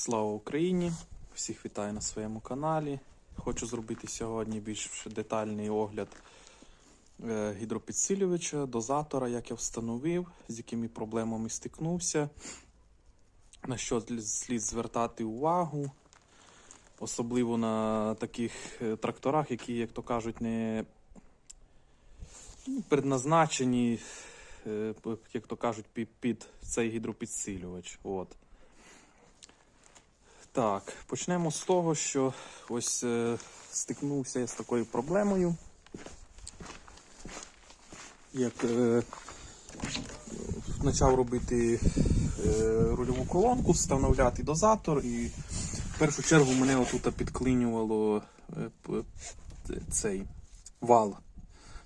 Слава Україні! Всіх вітаю на своєму каналі. Хочу зробити сьогодні більш детальний огляд е, гідропідсилювача, дозатора, як я встановив, з якими проблемами стикнувся, на що слід звертати увагу, особливо на таких е, тракторах, які, як то кажуть, не ну, предназначені, е, як то кажуть, під, цей гідропідсилювач. От. Так, почнемо з того, що ось е, стикнувся я з такою проблемою. Як е, почав робити е, рульову колонку, встановляти дозатор, і в першу чергу мене отут підклинювало е, цей вал.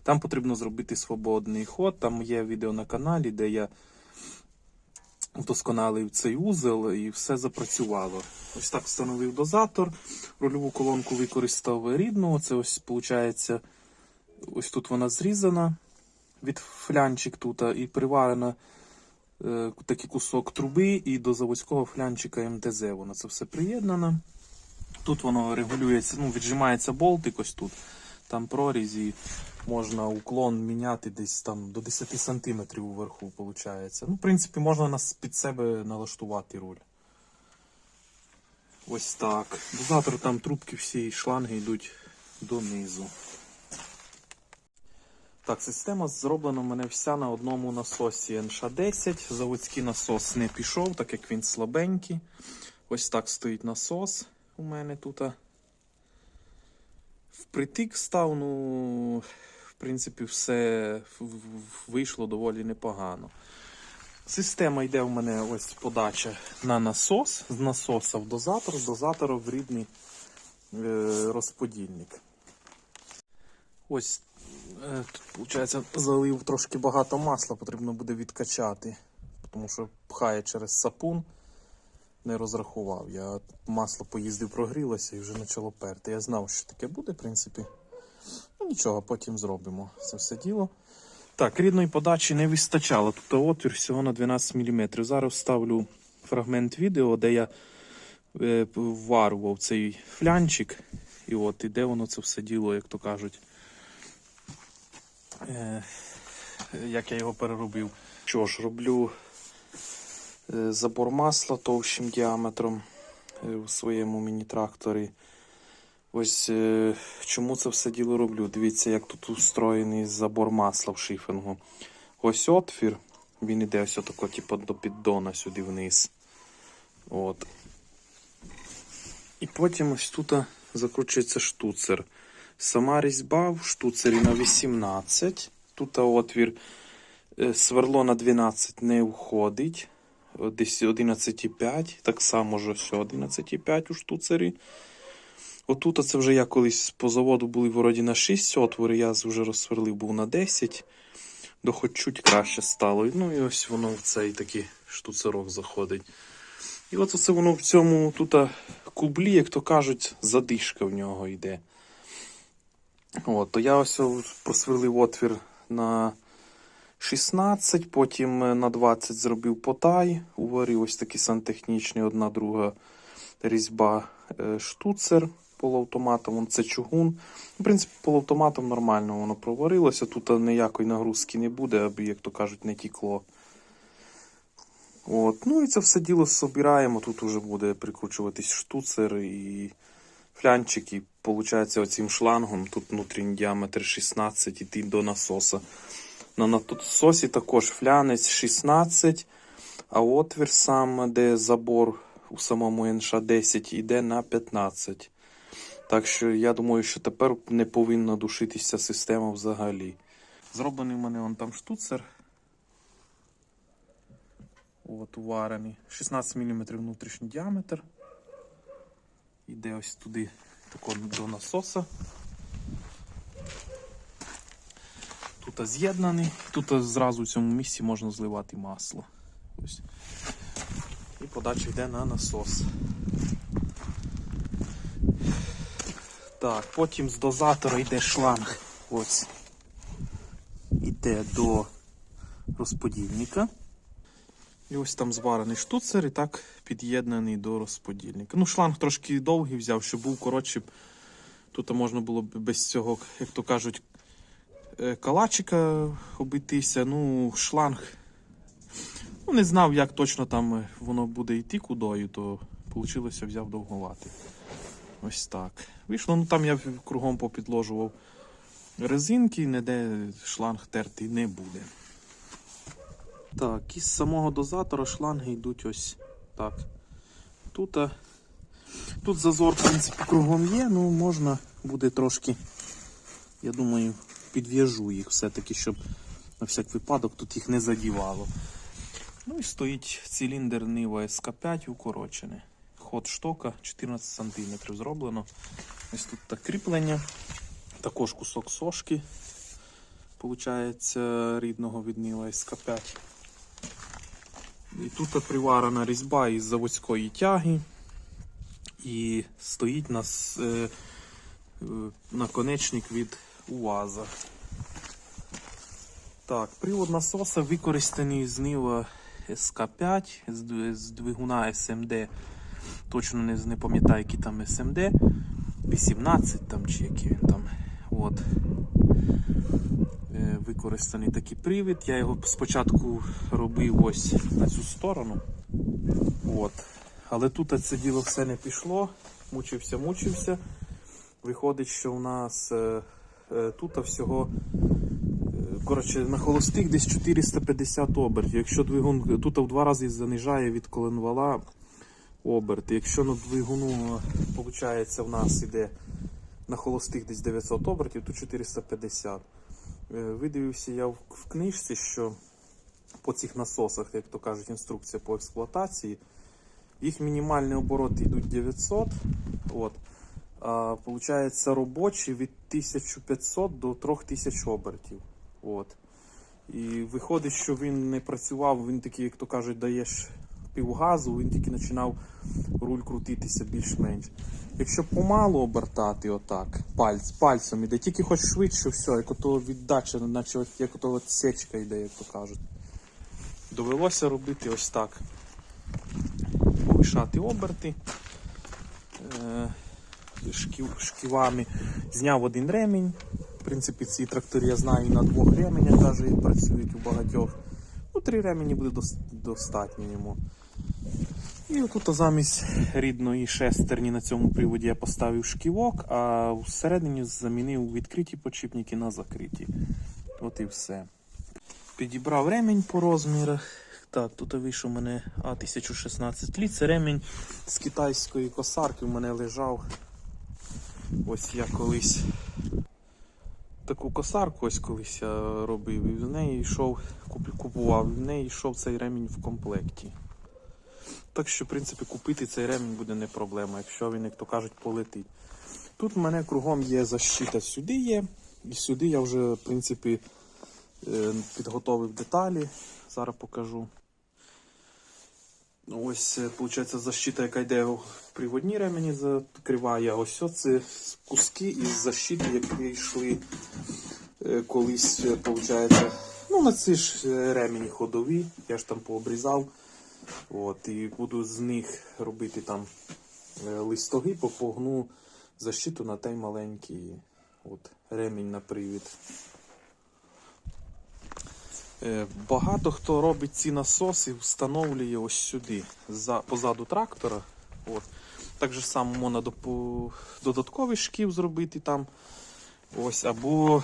Там потрібно зробити свободний ход. Там є відео на каналі, де я вдосконалив цей узел і все запрацювало. Ось так встановив дозатор, рульову колонку використав рідну. Це ось виходить, ось тут вона зрізана від флянчик тут, і приварена е, такий кусок труби, і до заводського флянчика МТЗ. Воно це все приєднано. Тут воно регулюється, ну, віджимається болтик ось тут. Там прорізь і можна уклон міняти десь там до 10 см уверху, виходить. Ну, в принципі, можна нас під себе налаштувати руль. Ось так. Дозатор там трубки всі шланги йдуть донизу. Так, система зроблена у мене вся на одному насосі NШ10. Заводський насос не пішов, так як він слабенький. Ось так стоїть насос у мене тут. Впритик став, ну, в принципі, все вийшло доволі непогано. Система йде в мене ось подача на насос, з насоса в дозатор, з дозатора в рідний е, розподільник. Ось, е, тут, виходить, залив трошки багато масла, потрібно буде відкачати, тому що пхає через сапун. Не розрахував. Я масло поїздив, прогрілося і вже почало перти. Я знав, що таке буде, в принципі. Ну нічого, потім зробимо це все діло. Так, рідної подачі не вистачало. Тут отвір всього на 12 мм. Зараз вставлю фрагмент відео, де я е, вварував цей флянчик. І от, і де воно це все діло, як то кажуть. Е, як я його переробив. Що ж, роблю е, забор масла товщим діаметром е, у своєму міні-тракторі. Ось е, чому це все діло роблю. Дивіться, як тут устроєний забор масла в шифінгу. Ось отвір. Він іде ось отако, типу, до піддона сюди вниз. От. І потім ось тут закручується штуцер. Сама різьба в штуцері на 18. Тут отвір е, сверло на 12 не входить. Десь 11,5. Так само ж все 11,5 у штуцері. Отут це вже я колись по заводу були вроді на 6 отвори, я вже розсверлив був на 10, до хоч чуть краще стало. Ну і ось воно в цей такий штуцерок заходить. І от оце воно в цьому тут кублі, як то кажуть, задишка в нього йде. От, то я ось просверлив отвір на 16, потім е, на 20 зробив потай, уварив ось такий сантехнічний, одна друга різьба е, штуцер полуавтоматом, це чугун. В принципі, полуавтоматом нормально воно проварилося. Тут ніякої нагрузки не буде, аби, як то кажуть, не тікло. От. Ну і це все діло собираємо. Тут вже буде прикручуватись штуцер і флянчик. І виходить оцим шлангом. Тут внутрішній діаметр 16 іти до насоса. На насосі також флянець 16, а отвір сам, де забор у самому НШ-10 йде на 15. Так що я думаю, що тепер не повинна душитися система взагалі. Зроблений в мене вон там штуцер. От уварений. 16 мм внутрішній діаметр. Іде ось туди до насоса. Тут з'єднаний, тут зразу в цьому місці можна зливати масло. Ось. І подача йде на насос. Так, потім з дозатора йде шланг. Ось. Іде до розподільника. І ось там зварений штуцер і так під'єднаний до розподільника. Ну, шланг трошки довгий взяв, щоб був коротше. Тут можна було б без цього, як то кажуть, е, калачика обійтися. Ну, шланг. Ну, не знав, як точно там воно буде йти кудою, то вийшло взяв довгувати. Ось так. Вийшло, ну там я кругом попідложував резинки, ніде шланг тертий не буде. Так, із самого дозатора шланги йдуть ось так. Тут, а, тут зазор, в принципі, кругом є, ну можна буде трошки, я думаю, підв'яжу їх все-таки, щоб на всяк випадок тут їх не задівало. Ну і стоїть циліндр Нива СК5 укорочений. Ход штока 14 см зроблено. Ось тут так кріплення. Також кусок сошки. Получається рідного від Нива СК5. І тут приварена різьба із заводської тяги. І стоїть нас е, е, наконечник від УАЗа. Так, привод насоса використаний з Нива СК5 з двигуна SMD. Точно не, не пам'ятаю, який там SMD. 18 там чи який він там. От. Е, Використаний такий привід. Я його спочатку робив ось на цю сторону. От. Але тут це діло все не пішло. Мучився, мучився. Виходить, що у нас е, е, тут всього е, коротше, на холостих десь 450 обертів. Якщо двигун тут в два рази занижає від коленвала оберти. Якщо на двигуну виходить, в нас іде на холостих десь 900 обертів, тут 450. Е, Видивився я в, книжці, що по цих насосах, як то кажуть, інструкція по експлуатації, їх мінімальний оборот йдуть 900. От. А, получається робочі від 1500 до 3000 обертів. От. І виходить, що він не працював, він такий, як то кажуть, даєш півгазу, він тільки починав руль крутитися більш-менш. Якщо помало обертати отак, пальць, пальцем іде, тільки хоч швидше, все, як ото віддача, наче як ото от сечка йде, як то кажуть. Довелося робити ось так. Повишати оберти е, шків, шківами. Зняв один ремінь. В принципі, ці трактори я знаю і на двох ременях навіть працюють у багатьох. Ну, три ремені буде достатньо йому. І отут замість рідної шестерні на цьому приводі я поставив шківок, а всередині замінив відкриті подшипники на закриті. От і все. Підібрав ремінь по розмірах. Так, тут вийшов у мене А1016 літ. Це ремінь з китайської косарки в мене лежав. Ось я колись таку косарку ось колись я робив, і в неї йшов, купував, і в неї йшов цей ремінь в комплекті. Так що, в принципі, купити цей ремінь буде не проблема, якщо він, як то кажуть, полетить. Тут в мене кругом є защита, сюди є, і сюди я вже, в принципі, е, підготовив деталі. Зараз покажу. Ось, виходить, защита, яка йде в приводні ремені, закриває. Ось це куски із защити, які йшли е, колись, виходить, ну, на ці ж е, ремені ходові. Я ж там пообрізав. От, і буду з них робити там е, листоги, попогну защиту на той маленький от, ремінь на привід. Е, Багато хто робить ці насоси, встановлює ось сюди, за, позаду трактора. От. Так же само можна додатковий шків зробити там. Ось, або,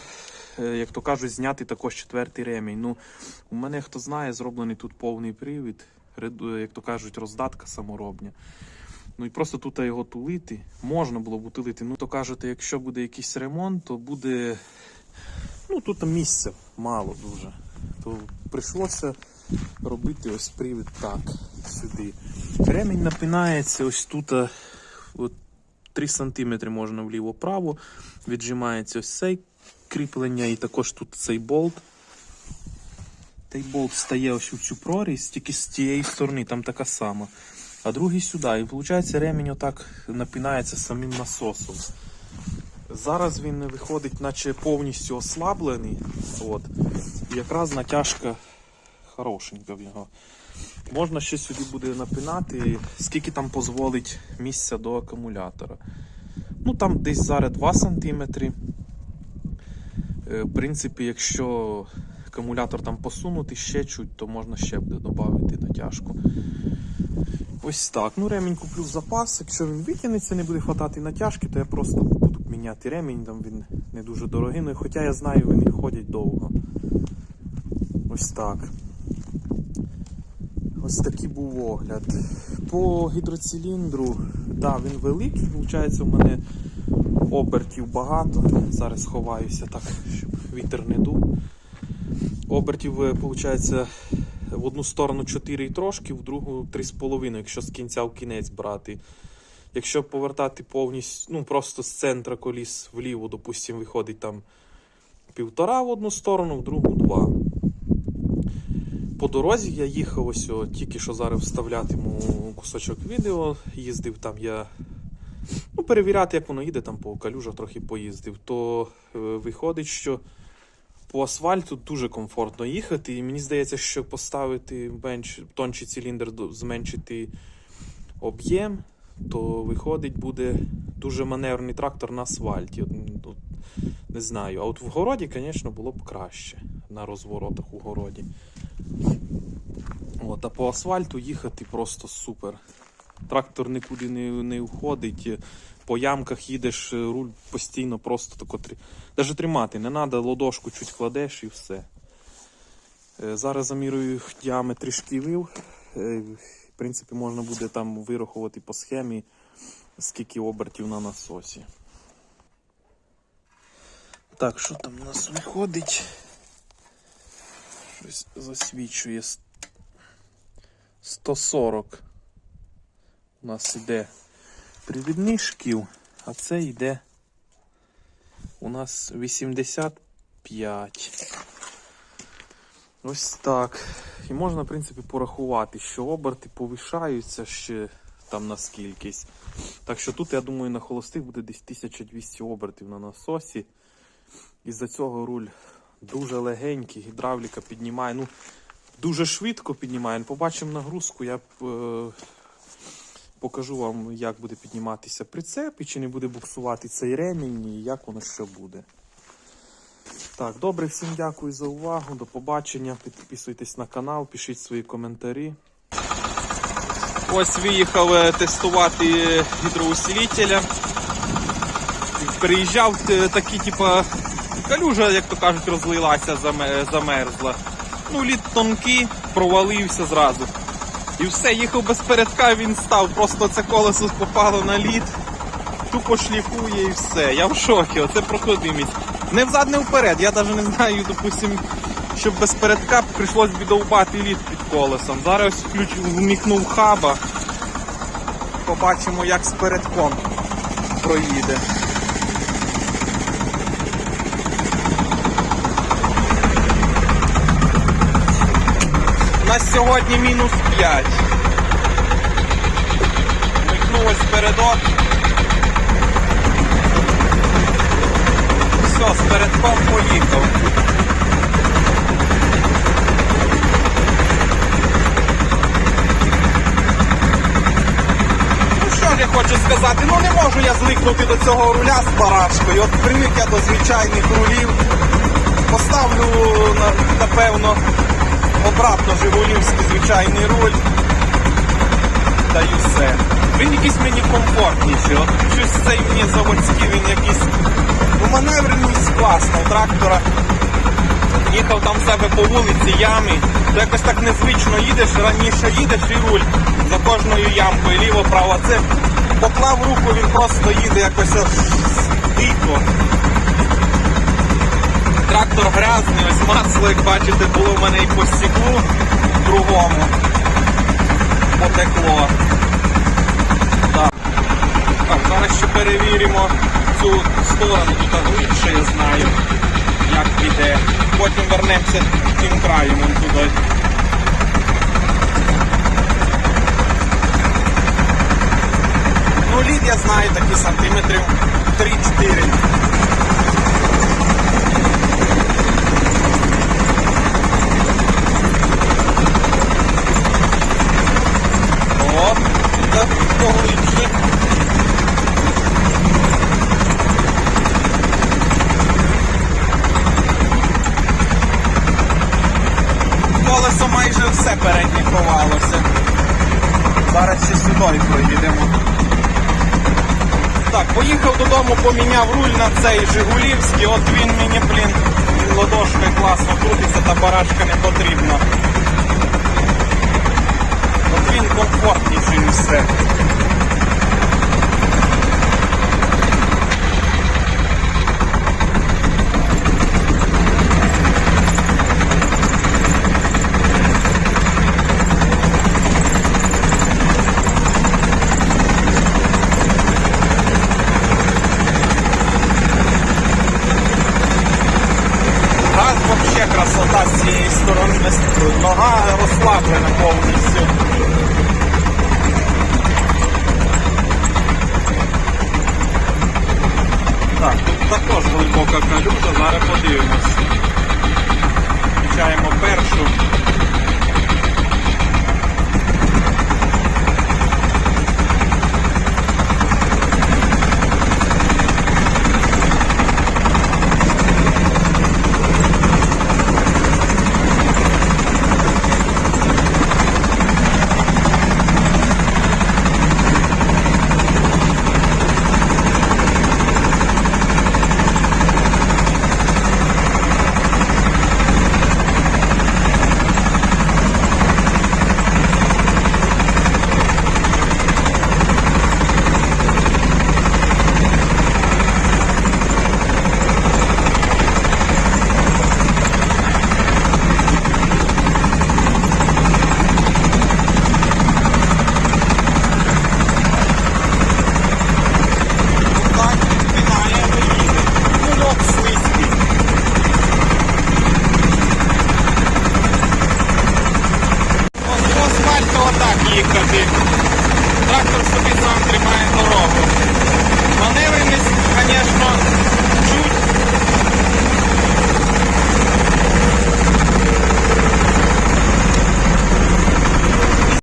е, як то кажуть, зняти також четвертий ремінь. Ну, у мене, хто знає, зроблений тут повний привід, як то кажуть, роздатка саморобня. Ну і просто тут його тулити. Можна було б утилити. Ну, то кажете, якщо буде якийсь ремонт, то буде. Ну, тут місця мало дуже. То прийшлося робити ось привід так, сюди. Ремінь напинається ось тут. От 3 см можна вліво-право. Віджимається ось цей кріплення, і також тут цей болт. Цей болт стає ось у цю прорізь, тільки з тієї сторони, там така сама. А другий сюди. І виходить, ремінь отак напинається самим насосом. Зараз він виходить, наче повністю ослаблений. От. І якраз натяжка хорошенька в нього. Можна ще сюди буде напинати, скільки там дозволить місця до акумулятора. Ну там десь зараз 2 см. В принципі, якщо акумулятор там посунути ще чуть, то можна ще буде додати натяжку. Ось так. Ну, ремінь куплю в запас. Якщо він витягнеться, не буде хватати натяжки, то я просто буду міняти ремінь, там він не дуже дорогий. Ну, хоча я знаю, вони ходять довго. Ось так. Ось такий був огляд. По гідроциліндру, да, він великий, виходить, у мене обертів багато. Зараз ховаюся так, щоб вітер не дув. Обертів, виходить, в одну сторону 4 і трошки, в другу 3,5, якщо з кінця в кінець брати. Якщо повертати повністю, ну просто з центра коліс вліво, допустимо, виходить там півтора в одну сторону, в другу два. По дорозі я їхав ось о, тільки що зараз вставлятиму кусочок відео. Їздив там я. Ну, перевіряти, як воно їде, там по калюжах трохи поїздив, то е, виходить, що по асфальту дуже комфортно їхати. І мені здається, що поставити менш, тонший циліндр, зменшити об'єм, то виходить буде дуже маневрений трактор на асфальті. Не знаю. А от в городі, звісно, було б краще на розворотах у городі. От, а по асфальту їхати просто супер. Трактор нікуди не, не уходить. По ямках їдеш, руль постійно просто тако. Даже тримати не треба, ладошку чуть кладеш і все. Е, Зараз замірюю діаметр шківів. Е, В принципі, можна буде там вирахувати по схемі, скільки обертів на насосі. Так, що там у нас виходить? Щось засвічує. С- 140 у нас іде привідний шків, а це йде у нас 85. Ось так. І можна, в принципі, порахувати, що оберти повишаються ще там на скількись. Так що тут, я думаю, на холостих буде десь 1200 обертів на насосі. Із-за цього руль дуже легенький, гідравліка піднімає. Ну, дуже швидко піднімає. Побачимо нагрузку, я б, е, покажу вам, як буде підніматися прицеп і чи не буде буксувати цей ремінь, і як воно що буде. Так, добре, всім дякую за увагу. До побачення. Підписуйтесь на канал, пишіть свої коментарі. Ось виїхав тестувати гідроусилителя. Приїжджав е, такий, типа, калюжа, як то кажуть, розлилася, замерзла. Ну, лід тонкий, провалився зразу. І все, їхав без передка, він став. Просто це колесо попало на лід, тупо шліфує і все. Я в шокі, оце проходимість. Не взад, не вперед. Я навіть не знаю, допустим, щоб без передка прийшлось би довбати лід під колесом. Зараз ключ вмікнув хаба. Побачимо, як з передком проїде. Сьогодні мінус 5. Вмикнулось передок. Все, з передком поїхав. Ну я хочу сказати, ну не можу я звикнути до цього руля з барашкою. От привик я до звичайних рулів. Поставлю, напевно, обратно Жигулівський звичайний руль. Та й все. Він якийсь мені комфортніший. От щось цей мені заводський, він якийсь. Ну, маневреність класна у трактора. Їхав там в себе по вулиці ями, то якось так незвично їдеш, раніше їдеш і руль за кожною ямкою, ліво, право. Це поклав руку, він просто їде якось дико. Трактор грязний, ось масло, як бачите, було в мене і по стеклу другому. Потекло. Так. так, зараз ще перевіримо цю сторону, тут глибше я знаю, як піде. Потім вернемося тим краєм туди. Ну, лід я знаю такі сантиметрів 3-4. погода поглибше. Колесо майже все переднє ховалося. Зараз ще сюди проїдемо. Так, поїхав додому, поміняв руль на цей Жигулівський, от він мені, блін, ладошкою класно крутиться, та барачка не потрібна. От він комфортніший ніж все. Красота з цієї сторони. Нога розслаблена повністю. Так, тут також глибока калюжа, зараз подивимось. Включаємо першу.